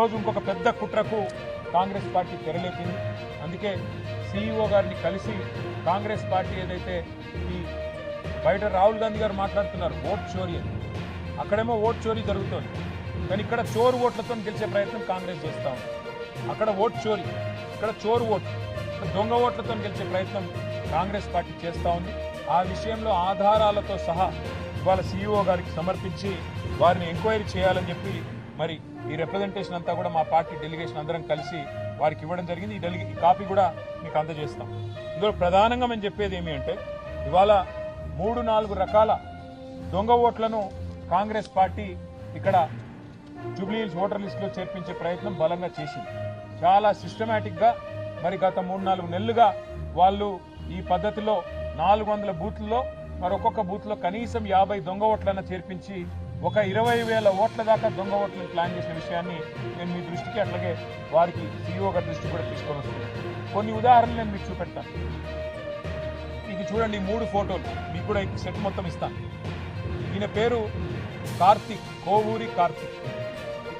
ఈరోజు ఇంకొక పెద్ద కుట్రకు కాంగ్రెస్ పార్టీ తెరలేపింది. అందుకే సీఈఓ గారిని కలిసి కాంగ్రెస్ పార్టీ ఏదైతే ఈ బయట రాహుల్ గాంధీ గారు మాట్లాడుతున్నారు ఓట్ చోరీ అని. అక్కడేమో ఓట్ చోరీ జరుగుతోంది. కానీ ఇక్కడ చోరు ఓట్లతో గెలిచే ప్రయత్నం కాంగ్రెస్ చేస్తా ఉంది. అక్కడ ఓట్ చోరీ ఇక్కడ చోరు ఓటు దొంగ ఓట్లతో గెలిచే ప్రయత్నం కాంగ్రెస్ పార్టీ చేస్తా ఉంది. ఆ విషయంలో ఆధారాలతో సహా ఇవాళ సీఈఓ గారికి సమర్పించి వారిని ఎంక్వైరీ చేయాలని చెప్పి మరి ఈ రిప్రజెంటేషన్ అంతా కూడా మా పార్టీ డెలిగేషన్ అందరం కలిసి వారికి ఇవ్వడం జరిగింది. ఈ డెలిగే కాపీ కూడా మీకు అందజేస్తాం. ఇందులో ప్రధానంగా మేము చెప్పేది ఏమి అంటే ఇవాళ మూడు నాలుగు రకాల దొంగ ఓట్లను కాంగ్రెస్ పార్టీ ఇక్కడ జూబ్లీహిల్స్ ఓటర్ లిస్టులో చేర్పించే ప్రయత్నం బలంగా చేసింది. చాలా సిస్టమేటిక్గా మరి గత మూడు నాలుగు నెలలుగా వాళ్ళు ఈ పద్ధతిలో నాలుగు వందల బూత్లలో మరి ఒక్కొక్క బూత్లో కనీసం యాభై దొంగ ఓట్లన్న చేర్పించి ఒక ఇరవై వేల ఓట్ల దాకా దొంగ ఓట్లను ప్లాన్ చేసిన విషయాన్ని నేను మీ దృష్టికి అట్లాగే వారికి సీఈఓ గారి దృష్టి కూడా తీసుకొని కొన్ని ఉదాహరణలు నేను మీకు చూపెడతాను ఇది చూడండి మూడు ఫోటోలు. మీకు కూడా ఈ సెట్ మొత్తం ఇస్తాను ఈయన పేరు కార్తిక్ కోవూరి కార్తిక్.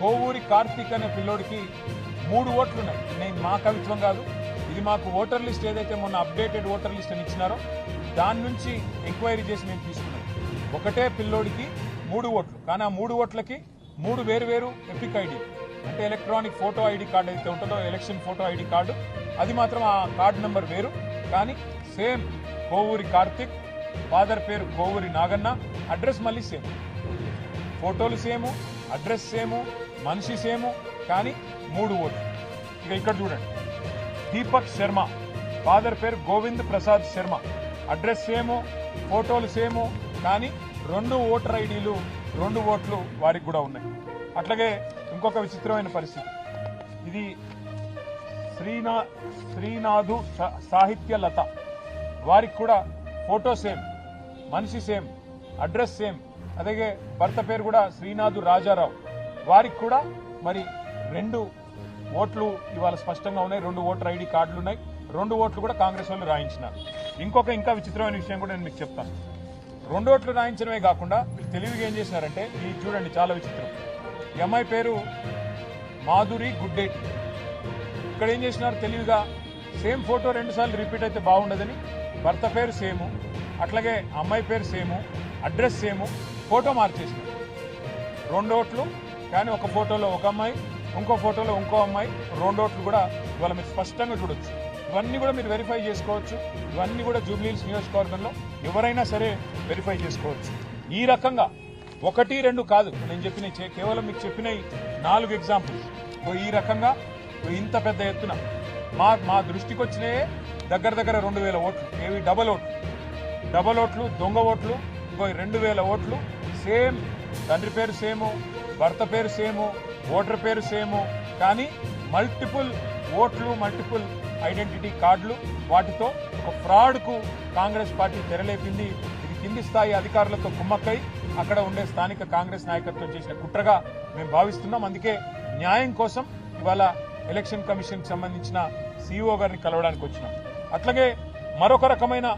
కోవూరి కార్తిక్ అనే పిల్లోడికి మూడు ఓట్లు ఉన్నాయి. నేను మా కవిత్వం కాదు ఇది మాకు ఓటర్ లిస్ట్ ఏదైతే మొన్న అప్డేటెడ్ ఓటర్ లిస్ట్ అని ఇచ్చినారో దాని నుంచి ఎంక్వైరీ చేసి మేము తీసుకున్నాం ఒకటే పిల్లోడికి మూడు ఓట్లు. కానీ ఆ మూడు ఓట్లకి మూడు వేరు వేరు ఎపిక్ ఐడి. అంటే ఎలక్ట్రానిక్ ఫోటో ఐడి కార్డు అయితే ఉంటుందో ఎలక్షన్ ఫోటో ఐడి కార్డు అది మాత్రం ఆ కార్డు నెంబర్ వేరు. కానీ సేమ్ కోవూరి కార్తిక్ ఫాదర్ పేరు కోవూరి నాగన్న అడ్రస్ మళ్ళీ సేమ్. ఫోటోలు సేము అడ్రస్ సేము మనిషి సేము కానీ మూడు ఓట్లు. ఇక ఇక్కడ చూడండి. దీపక్ శర్మ ఫాదర్ పేరు గోవింద్ ప్రసాద్ శర్మ. అడ్రస్ సేము ఫోటోలు సేము కానీ రెండు ఓటర్ ఐడీలు రెండు ఓట్లు వారికి కూడా ఉన్నాయి. అట్లాగే ఇంకొక విచిత్రమైన పరిస్థితి. ఇది శ్రీనా శ్రీనాథు సాహిత్య లత. వారికి కూడా ఫోటో సేమ్ మనిషి సేమ్ అడ్రస్ సేమ్. అలాగే భర్త పేరు కూడా శ్రీనాథు రాజారావు. వారికి కూడా మరి రెండు ఓట్లు ఇవాళ స్పష్టంగా ఉన్నాయి. రెండు ఓటర్ ఐడి కార్డులు ఉన్నాయి. రెండు ఓట్లు కూడా కాంగ్రెస్ వాళ్ళు రాయించినారు. ఇంకొక ఇంకా విచిత్రమైన విషయం కూడా నేను మీకు చెప్తాను. రెండు ఓట్లు రాయించడమే కాకుండా తెలివిగా ఏం చేసినారంటే ఇది చూడండి చాలా విచిత్రం. ఈ అమ్మాయి పేరు మాధురి గుడ్డేటి ఇక్కడ ఏం చేసినారు తెలివిగా సేమ్ ఫోటో రెండు సార్లు రిపీట్ అయితే బాగుండదని భర్త పేరు సేము అట్లాగే అమ్మాయి పేరు సేము అడ్రస్ సేము ఫోటో మార్చేసినారు. రెండు ఓట్లు కానీ ఒక ఫోటోలో ఒక అమ్మాయి ఇంకో ఫోటోలో ఇంకో అమ్మాయి రెండు ఓట్లు కూడా ఇవాళ మీరు స్పష్టంగా చూడొచ్చు. ఇవన్నీ కూడా మీరు వెరిఫై చేసుకోవచ్చు. ఇవన్నీ కూడా జూబ్లీహిల్స్ నియోజకవర్గంలో ఎవరైనా సరే వెరిఫై చేసుకోవచ్చు. ఈ రకంగా ఒకటి రెండు కాదు. నేను చెప్పిన కేవలం మీకు చెప్పిన నాలుగు ఎగ్జాంపుల్స్ ఈ రకంగా ఇంత పెద్ద ఎత్తున మా మా దృష్టికి వచ్చినాయే దగ్గర దగ్గర రెండు వేల ఓట్లు. ఏవి? డబల్ ఓట్లు. డబల్ ఓట్లు దొంగ ఓట్లు ఇంకో రెండు వేల ఓట్లు. సేమ్ తండ్రి పేరు సేము భర్త పేరు సేము ఓటర్ పేరు సేము. కానీ మల్టిపుల్ ఓట్లు మల్టిపుల్ ఐడెంటిటీ కార్డులు వాటితో ఒక ఫ్రాడ్కు కాంగ్రెస్ పార్టీ తెరలేపింది. ఇది కింది స్థాయి అధికారులతో కుమ్మక్కై అక్కడ ఉండే స్థానిక కాంగ్రెస్ నాయకత్వం చేసిన కుట్రగా మేము భావిస్తున్నాం. అందుకే న్యాయం కోసం ఇవాళ ఎలక్షన్ కమిషన్కి సంబంధించిన సీఈఓ గారిని కలవడానికి వచ్చినాం. అట్లాగే మరొక రకమైన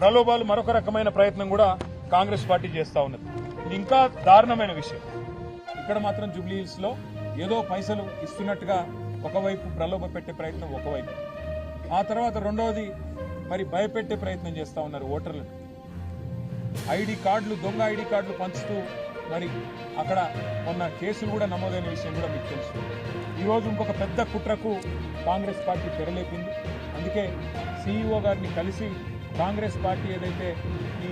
ప్రలోభాలు మరొక రకమైన ప్రయత్నం కూడా కాంగ్రెస్ పార్టీ చేస్తా ఉన్నది. ఇది ఇంకా దారుణమైన విషయం. ఇక్కడ మాత్రం జూబ్లీహిల్స్ ఏదో పైసలు ఇస్తున్నట్టుగా ఒకవైపు ప్రలోభ పెట్టే ప్రయత్నం ఒకవైపు. ఆ తర్వాత రెండవది మరి భయపెట్టే ప్రయత్నం చేస్తూ ఉన్నారు ఓటర్లను ఐడి కార్డులు దొంగ ఐడి కార్డులు పంచుతూ మరి అక్కడ ఉన్న కేసులు కూడా నమోదైన విషయం కూడా మీకు తెలుసు. ఈరోజు ఇంకొక పెద్ద కుట్రకు కాంగ్రెస్ పార్టీ తెరలేపింది. అందుకే సీఈఓ గారిని కలిసి కాంగ్రెస్ పార్టీ ఏదైతే ఈ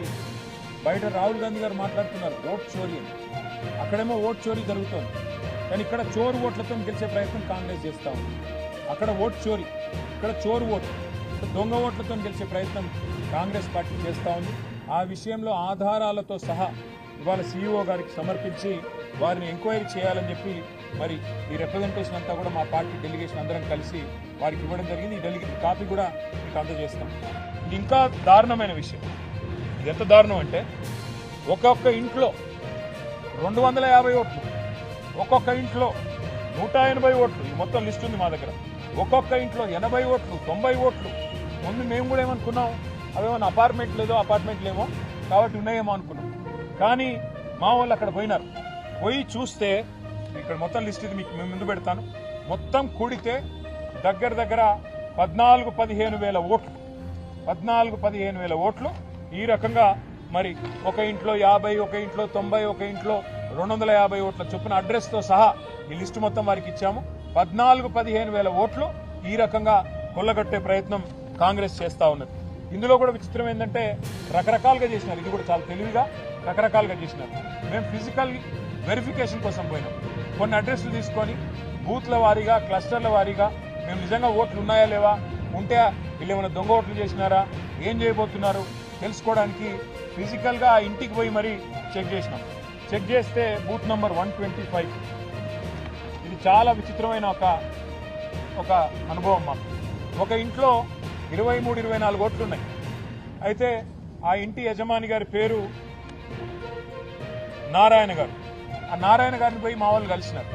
బయట రాహుల్ గాంధీ గారు మాట్లాడుతున్నారు ఓట్ చోరీ అని. అక్కడేమో ఓట్ చోరీ జరుగుతోంది. కానీ ఇక్కడ చోరు ఓట్లతో గెలిచే ప్రయత్నం కాంగ్రెస్ చేస్తా ఉంది. అక్కడ ఓటు చోరీ. ఇక్కడ చోరు ఓటు. దొంగ ఓట్లతో గెలిచే ప్రయత్నం కాంగ్రెస్ పార్టీ చేస్తా ఉంది. ఆ విషయంలో ఆధారాలతో సహా ఇవాళ సీఈఓ గారికి సమర్పించి వారిని ఎంక్వైరీ చేయాలని చెప్పి మరి ఈ రిప్రజెంటేషన్ అంతా కూడా మా పార్టీ డెలిగేషన్ అందరం కలిసి వారికి ఇవ్వడం జరిగింది. ఈ డెలిగేషన్ కాపీ కూడా మీకు అందజేస్తాం. ఇది ఇంకా దారుణమైన విషయం. ఇది ఎంత దారుణం అంటే ఒక్కొక్క ఇంట్లో రెండు వందల యాభై ఓట్లు ఒక్కొక్క ఇంట్లో నూట ఎనభై ఓట్లు. ఈ మొత్తం లిస్ట్ ఉంది మా దగ్గర. ఒక్కొక్క ఇంట్లో ఎనభై ఓట్లు తొంభై ఓట్లు. ముందు మేము కూడా ఏమనుకున్నాం? అవేమన్నా అపార్ట్మెంట్ లేదో అపార్ట్మెంట్ లేమో కాబట్టి ఉన్నాయేమో అనుకున్నాం. కానీ మా వాళ్ళు అక్కడ పోయినారు. పోయి చూస్తే ఇక్కడ మొత్తం లిస్ట్ ఇది మీకు ముందు పెడతాను. మొత్తం కూడితే దగ్గర దగ్గర పద్నాలుగు పదిహేను వేల ఓట్లు. పద్నాలుగు పదిహేను వేల ఓట్లు ఈ రకంగా మరి ఒక ఇంట్లో యాభై ఒక ఇంట్లో తొంభై ఒక ఇంట్లో రెండు వందల యాభై ఓట్ల చొప్పున అడ్రస్తో సహా ఈ లిస్టు మొత్తం వారికి ఇచ్చాము. పద్నాలుగు పదిహేను వేల ఓట్లు ఈ రకంగా కొల్లగొట్టే ప్రయత్నం కాంగ్రెస్ చేస్తా ఉన్నది. ఇందులో కూడా విచిత్రం ఏంటంటే రకరకాలుగా చేసినారు. ఇది కూడా చాలా తెలివిగా రకరకాలుగా చేసినారు. మేము ఫిజికల్ వెరిఫికేషన్ కోసం పోయినాం. కొన్ని అడ్రస్లు తీసుకొని బూత్ల వారీగా క్లస్టర్ల వారీగా మేము నిజంగా ఓట్లు ఉన్నాయా లేవా? ఉంటే వీళ్ళు ఏమైనా దొంగ ఓట్లు చేసినారా? ఏం చేయబోతున్నారు? తెలుసుకోవడానికి ఫిజికల్గా ఆ ఇంటికి పోయి మరీ చెక్ చేసినాం. చెక్ చేస్తే booth number one twenty five. ఇది చాలా విచిత్రమైన ఒక ఒక అనుభవం మాకు. ఒక ఇంట్లో ఇరవై మూడు ఇరవై నాలుగు ఓట్లు ఉన్నాయి. అయితే ఆ ఇంటి యజమాని గారి పేరు నారాయణ గారు. ఆ నారాయణ గారిని పోయి మా వాళ్ళు కలిసినారు.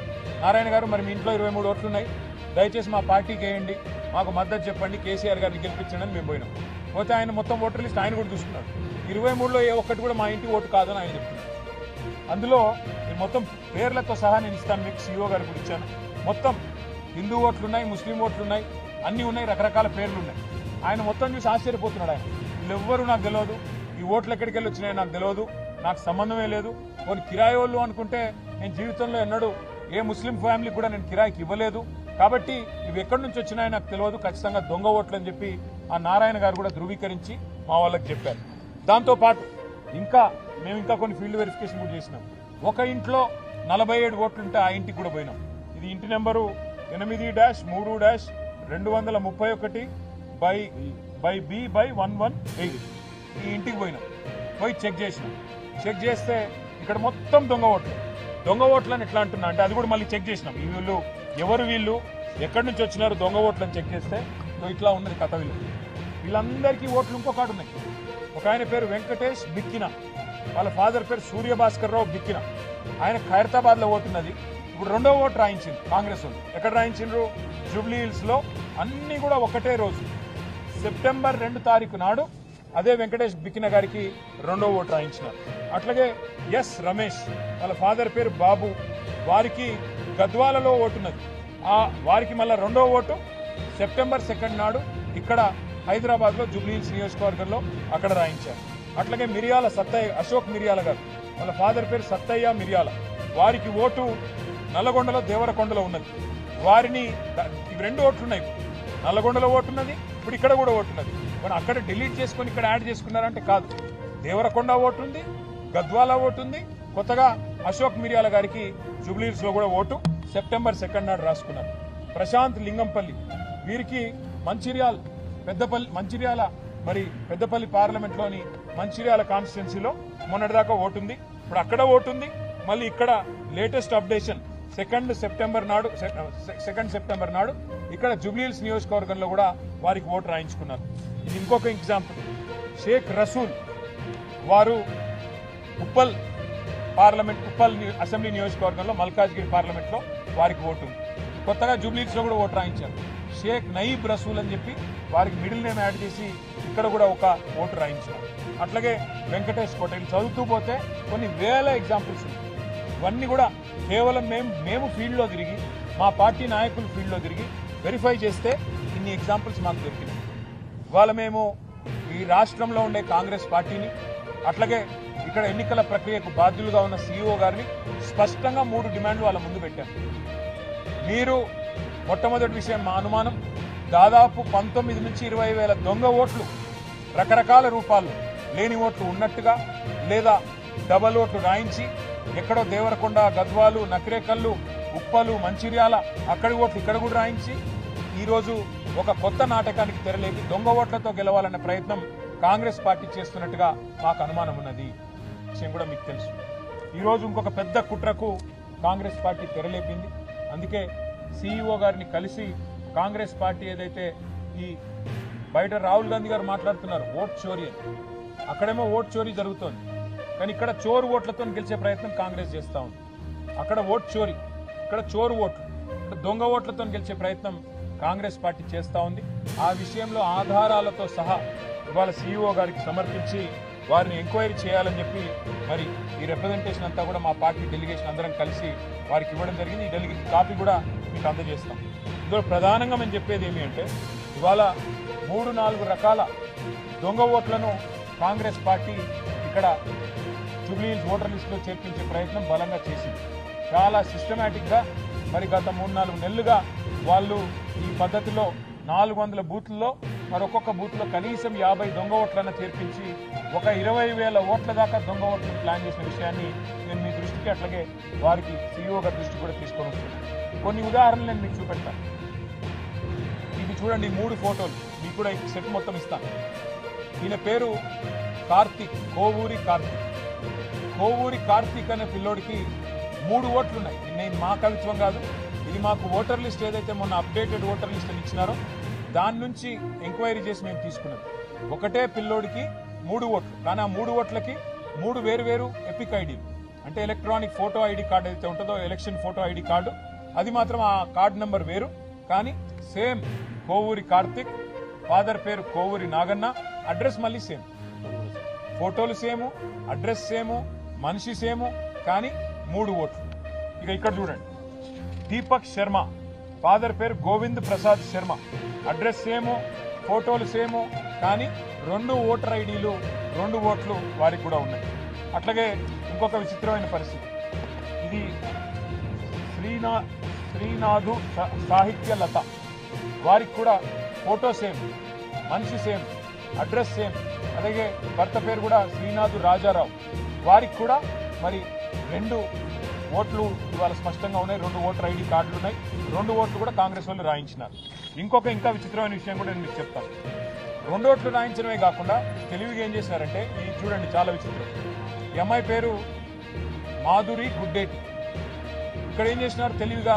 నారాయణ గారు మరి మీ ఇంట్లో ఇరవై మూడు ఓట్లు ఉన్నాయి. దయచేసి మా పార్టీకి వేయండి. మాకు మద్దతు చెప్పండి. కేసీఆర్ గారిని గెలిపించండి అని మేము పోయినాం. పోతే ఆయన మొత్తం ఓటర్ లిస్ట్ ఆయన కూడా చూసుకున్నాడు ఇరవై మూడులో ఏ ఒక్కటి కూడా మా ఇంటి ఓటు కాదని ఆయన చెప్తున్నారు. అందులో ఈ మొత్తం పేర్లతో సహా నేను ఇస్తాను మీకు సీఓ గారికి కూడా ఇచ్చాను. మొత్తం హిందూ ఓట్లు ఉన్నాయి ముస్లిం ఓట్లు ఉన్నాయి అన్నీ ఉన్నాయి రకరకాల పేర్లు ఉన్నాయి. ఆయన మొత్తం చూసి ఆశ్చర్యపోతున్నాడు ఆయన. వీళ్ళెవ్వరూ నాకు తెలియదు ఈ ఓట్లు ఎక్కడికి వెళ్ళి వచ్చినాయో నాకు తెలియదు నాకు సంబంధమే లేదు. కొన్ని కిరాయి వాళ్ళు అనుకుంటే నేను జీవితంలో ఎన్నడూ ఏ ముస్లిం ఫ్యామిలీ కూడా నేను కిరాయికి ఇవ్వలేదు. కాబట్టి ఇవి ఎక్కడి నుంచి వచ్చినాయో నాకు తెలియదు ఖచ్చితంగా దొంగ ఓట్లు అని చెప్పి ఆ నారాయణ గారు కూడా ధృవీకరించి మా వాళ్ళకి చెప్పారు. దాంతోపాటు ఇంకా మేము ఇంకా కొన్ని ఫీల్డ్ వెరిఫికేషన్ కూడా చేసినాం. ఒక ఇంట్లో నలభై ఏడు ఓట్లు ఉంటే ఆ ఇంటికి కూడా పోయినాం. ఇది ఇంటి నెంబరు ఎనిమిది డాష్ మూడు డాష్ రెండు వందల ముప్పై ఒకటి by by B by one one eight. ఈ ఇంటికి పోయినాం. పోయి చెక్ చేసినాం. చెక్ చేస్తే ఇక్కడ మొత్తం దొంగ ఓట్లు. దొంగ ఓట్లు అని ఎట్లా అంటున్నా అంటే అది కూడా మళ్ళీ చెక్ చేసినాం. ఈ వీళ్ళు ఎవరు వీళ్ళు? ఎక్కడి నుంచి వచ్చినారు? దొంగ ఓట్లు అని చెక్ చేస్తే ఇట్లా ఉన్నది కథ వీళ్ళు. వీళ్ళందరికీ ఓట్లు ఇంకొకటి ఉన్నాయి. ఒక ఆయన పేరు వెంకటేష్ బిక్కిన. వాళ్ళ ఫాదర్ పేరు సూర్యభాస్కర్ రావు బిక్కిన ఆయన ఖైరతాబాద్లో ఓటున్నది ఇప్పుడు రెండో ఓటు రాయించింది కాంగ్రెస్ వాళ్ళు. ఎక్కడ రాయించిండ్రు? జూబ్లీ హిల్స్లో అన్ని కూడా ఒకటే రోజు. సెప్టెంబర్ రెండు తారీఖు నాడు అదే వెంకటేష్ బిక్కిన గారికి రెండో ఓటు రాయించినారు. అట్లాగే ఎస్ రమేష్ వాళ్ళ ఫాదర్ పేరు బాబు వారికి గద్వాలలో ఓటున్నది. ఆ వారికి మళ్ళీ రెండో ఓటు సెప్టెంబర్ సెకండ్ నాడు ఇక్కడ హైదరాబాద్లో జూబ్లీహిల్స్ నియోజకవర్గంలో అక్కడ రాయించారు. అట్లాగే మిరియాల సత్తయ్య అశోక్ మిరియాల గారు. వాళ్ళ ఫాదర్ పేరు సత్తయ్య మిరియాల. వారికి ఓటు నల్లగొండలో దేవరకొండలో ఉన్నది. వారిని ఇవి రెండు ఓట్లున్నాయి. నల్లగొండలో ఓటున్నది ఇప్పుడు ఇక్కడ కూడా ఓటు ఉన్నది మరి అక్కడ డిలీట్ చేసుకొని ఇక్కడ యాడ్ చేసుకున్నారంటే కాదు. దేవరకొండ ఓటుంది గద్వాల ఓటు ఉంది కొత్తగా అశోక్ మిరియాల గారికి జూబ్లీస్లో కూడా ఓటు సెప్టెంబర్ సెకండ్ నాడు రాసుకున్నారు. ప్రశాంత్ లింగంపల్లి. వీరికి మంచిర్యాల్ పెద్దపల్లి మంచిర్యాల మరి పెద్దపల్లి పార్లమెంట్లోని మంచిర్యాల కాన్స్టిట్యున్సీలో మొన్నటిదాకా ఓటుంది. ఇప్పుడు అక్కడ ఓటుంది. మళ్ళీ ఇక్కడ లేటెస్ట్ అప్డేషన్ సెకండ్ సెప్టెంబర్ నాడు సెకండ్ సెప్టెంబర్ uh, నాడు ఇక్కడ జూబ్లీహిల్స్ నియోజకవర్గంలో కూడా వారికి ఓటు రాయించుకున్నారు. ఇది ఇంకొక ఎగ్జాంపుల్ షేక్ రసూల్ వారు ఉప్పల్ పార్లమెంట్ ఉప్పల్ అసెంబ్లీ నియోజకవర్గంలో మల్కాజ్గిరి పార్లమెంట్లో వారికి ఓటు ఉంది. కొత్తగా జూబ్లీస్ కూడా ఓటు రాయించారు. షేక్ నయీబ్ రసూల్ అని చెప్పి వారికి మిడిల్ నేమ్ యాడ్ చేసి ఇక్కడ కూడా ఒక ఓటు రాయించారు అట్లాగే వెంకటేష్ కోటేల్ చదువుతూ పోతే కొన్ని వేల ఎగ్జాంపుల్స్ ఉన్నాయి. ఇవన్నీ కూడా కేవలం మేము మేము ఫీల్డ్లో తిరిగి మా పార్టీ నాయకులు ఫీల్డ్లో తిరిగి వెరిఫై చేస్తే ఇన్ని ఎగ్జాంపుల్స్ మాకు దొరికినాయి. ఇవాళ మేము ఈ రాష్ట్రంలో ఉండే కాంగ్రెస్ పార్టీని అట్లాగే ఇక్కడ ఎన్నికల ప్రక్రియకు బాధ్యులుగా ఉన్న సీఈఓ గారిని స్పష్టంగా మూడు డిమాండ్లు వాళ్ళ ముందు పెట్టారు మీరు మొట్టమొదటి విషయం మా అనుమానం దాదాపు పంతొమ్మిది నుంచి ఇరవై వేల దొంగ ఓట్లు రకరకాల రూపాల్లో లేని ఓట్లు ఉన్నట్టుగా లేదా డబల్ ఓట్లు రాయించి ఎక్కడో దేవరకొండ గద్వాలు నకిరేకల్లు ఉప్పలు మంచిర్యాల అక్కడి ఓట్లు ఇక్కడ కూడా రాయించి ఈరోజు ఒక కొత్త నాటకానికి తెరలేపి దొంగ ఓట్లతో గెలవాలనే ప్రయత్నం కాంగ్రెస్ పార్టీ చేస్తున్నట్టుగా మాకు అనుమానం ఉన్నది. విషయం కూడా మీకు తెలుసు. ఈరోజు ఇంకొక పెద్ద కుట్రకు కాంగ్రెస్ పార్టీ తెరలేపింది. అందుకే సీఈఓ గారిని కలిసి కాంగ్రెస్ పార్టీ ఏదైతే ఈ బయట రాహుల్ గాంధీ గారు మాట్లాడుతున్నారు ఓట్ చోరీ అని. అక్కడేమో ఓట్ చోరీ జరుగుతోంది. కానీ ఇక్కడ చోరు ఓట్లతో గెలిచే ప్రయత్నం కాంగ్రెస్ చేస్తూ ఉంది. అక్కడ ఓట్ చోరీ ఇక్కడ చోరు ఓట్లు ఇక్కడ దొంగ ఓట్లతో గెలిచే ప్రయత్నం కాంగ్రెస్ పార్టీ చేస్తూ ఉంది. ఆ విషయంలో ఆధారాలతో సహా ఇవాళ సీఈఓ గారికి సమర్పించి వారిని ఎంక్వైరీ చేయాలని చెప్పి మరి ఈ రిప్రజెంటేషన్ అంతా కూడా మా పార్టీ డెలిగేషన్ అందరం కలిసి వారికి ఇవ్వడం జరిగింది. ఈ డెలిగేషన్ కాపీ కూడా మీకు అందజేస్తాం. ఇందులో ప్రధానంగా మేము చెప్పేది ఏమి అంటే ఇవాళ మూడు నాలుగు రకాల దొంగ ఓట్లను కాంగ్రెస్ పార్టీ ఇక్కడ జూబ్లీహిల్స్ ఓటర్ లిస్టులో చేర్పించే ప్రయత్నం బలంగా చేసింది. చాలా సిస్టమేటిక్గా మరి గత మూడు నాలుగు నెలలుగా వాళ్ళు ఈ పద్ధతిలో నాలుగు వందల బూత్లలో మరి ఒక్కొక్క బూత్లో కనీసం యాభై దొంగ ఓట్లను చేర్పించి ఒక ఇరవై వేల ఓట్ల దాకా దొంగ ఓట్లను ప్లాన్ చేసిన విషయాన్ని నేను మీ దృష్టికి అట్లాగే వారికి సీఈఓ గారి దృష్టి కూడా తీసుకొని వస్తున్నాను కొన్ని ఉదాహరణలు నేను మీకు చూపెడతాను. చూడండి మూడు ఫోటోలు. మీకు కూడా ఈ సెట్ మొత్తం ఇస్తాను ఈయన పేరు కార్తీక్ కోవూరి కార్తీక్. కోవూరి కార్తీక్ అనే పిల్లోడికి మూడు ఓట్లు ఉన్నాయి నేను మా కవిత్వం కాదు. ఇది మాకు ఓటర్ లిస్ట్ ఏదైతే మొన్న అప్డేటెడ్ ఓటర్ లిస్ట్ అని ఇచ్చినారో దాని నుంచి ఎంక్వైరీ చేసి మేము తీసుకున్నాం. ఒకటే పిల్లోడికి మూడు ఓట్లు. కానీ ఆ మూడు ఓట్లకి మూడు వేరు వేరు ఎపిక్ ఐడీలు అంటే ఎలక్ట్రానిక్ ఫోటో ఐడి కార్డు అయితే ఉంటుందో ఎలక్షన్ ఫోటో ఐడి కార్డు. అది మాత్రం ఆ కార్డు నెంబర్ వేరు. కానీ సేమ్ కోవూరి కార్తిక్ ఫాదర్ పేరు కోవూరి నాగన్న అడ్రస్ మళ్ళీ సేమ్. ఫోటోలు సేము అడ్రస్ సేము మనిషి సేము కానీ మూడు ఓట్లు. ఇక ఇక్కడ చూడండి. దీపక్ శర్మ ఫాదర్ పేరు గోవింద్ ప్రసాద్ శర్మ. అడ్రస్ సేము ఫోటోలు సేము కానీ రెండు ఓటర్ ఐడీలు రెండు ఓట్లు వారికి కూడా ఉన్నాయి. అట్లాగే ఇంకొక విచిత్రమైన పరిస్థితి. ఇది శ్రీనా శ్రీనాథు సా- సాహిత్య లత. వారికి కూడా ఫోటో సేమ్ మనిషి సేమ్ అడ్రస్ సేమ్. అలాగే భర్త పేరు కూడా శ్రీనాథు రాజారావు. వారికి కూడా మరి రెండు ఓట్లు ఇవాళ స్పష్టంగా ఉన్నాయి. రెండు ఓటర్ ఐడి కార్డులు ఉన్నాయి. రెండు ఓట్లు కూడా కాంగ్రెస్ వాళ్ళు రాయించినారు. ఇంకొక ఇంకా విచిత్రమైన విషయం కూడా నేను మీకు చెప్తాను. రెండు ఓట్లు రాయించడమే కాకుండా తెలివిగా ఏం చేశారంటే ఇది చూడండి చాలా విచిత్రం. ఈ అమ్మాయి పేరు మాధురి గుడ్డేటి. ఇక్కడ ఏం చేసినారు? తెలివిగా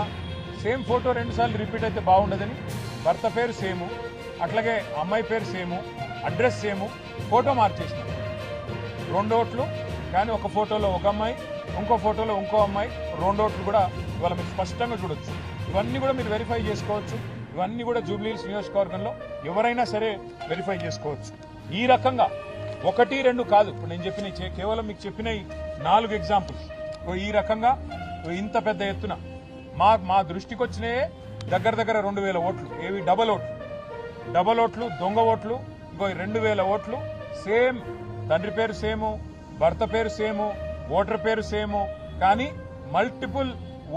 సేమ్ ఫోటో రెండుసార్లు రిపీట్ అయితే బాగుండదని. భర్త పేరు సేము అట్లాగే అమ్మాయి పేరు సేము అడ్రస్ సేము ఫోటో మార్చేసిన. రెండు ఓట్లు కానీ ఒక ఫోటోలో ఒక అమ్మాయి ఇంకో ఫోటోలో ఇంకో అమ్మాయి రెండు ఓట్లు కూడా ఇవాళ మీరు స్పష్టంగా చూడొచ్చు. ఇవన్నీ కూడా మీరు వెరిఫై చేసుకోవచ్చు. ఇవన్నీ కూడా జూబ్లీహిల్స్ నియోజకవర్గంలో ఎవరైనా సరే వెరిఫై చేసుకోవచ్చు. ఈ రకంగా ఒకటి రెండు కాదు. ఇప్పుడు నేను చెప్పిన కేవలం మీకు చెప్పిన నాలుగు ఎగ్జాంపుల్స్ ఓ ఈ రకంగా ఇంత పెద్ద ఎత్తున మా మా దృష్టికి వచ్చినాయే దగ్గర దగ్గర రెండు వేల ఓట్లు. ఏవి? డబల్ ఓట్లు. డబల్ ఓట్లు దొంగ ఓట్లు ఇంకో రెండు వేల ఓట్లు. సేమ్ తండ్రి పేరు సేము భర్త పేరు సేము ఓటర్ పేరు సేము కానీ మల్టిపుల్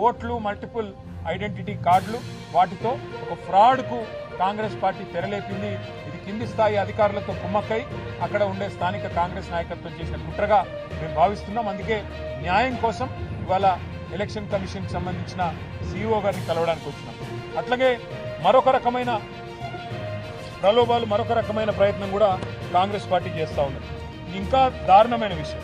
ఓట్లు మల్టిపుల్ ఐడెంటిటీ కార్డులు వాటితో ఒక ఫ్రాడ్కు కాంగ్రెస్ పార్టీ తెరలేపింది. ఇది కింది స్థాయి అధికారులతో కుమ్మక్కై అక్కడ ఉండే స్థానిక కాంగ్రెస్ నాయకత్వం చేసిన కుట్రగా మేము భావిస్తున్నాం. అందుకే న్యాయం కోసం ఇవాళ ఎలక్షన్ కమిషన్కి సంబంధించిన సీఈఓ గారిని కలవడానికి వచ్చినాం అట్లాగే మరొక రకమైన ప్రలోభాలు మరొక రకమైన ప్రయత్నం కూడా కాంగ్రెస్ పార్టీ చేస్తూ ఉన్నది. ఇంకా దారుణమైన విషయం.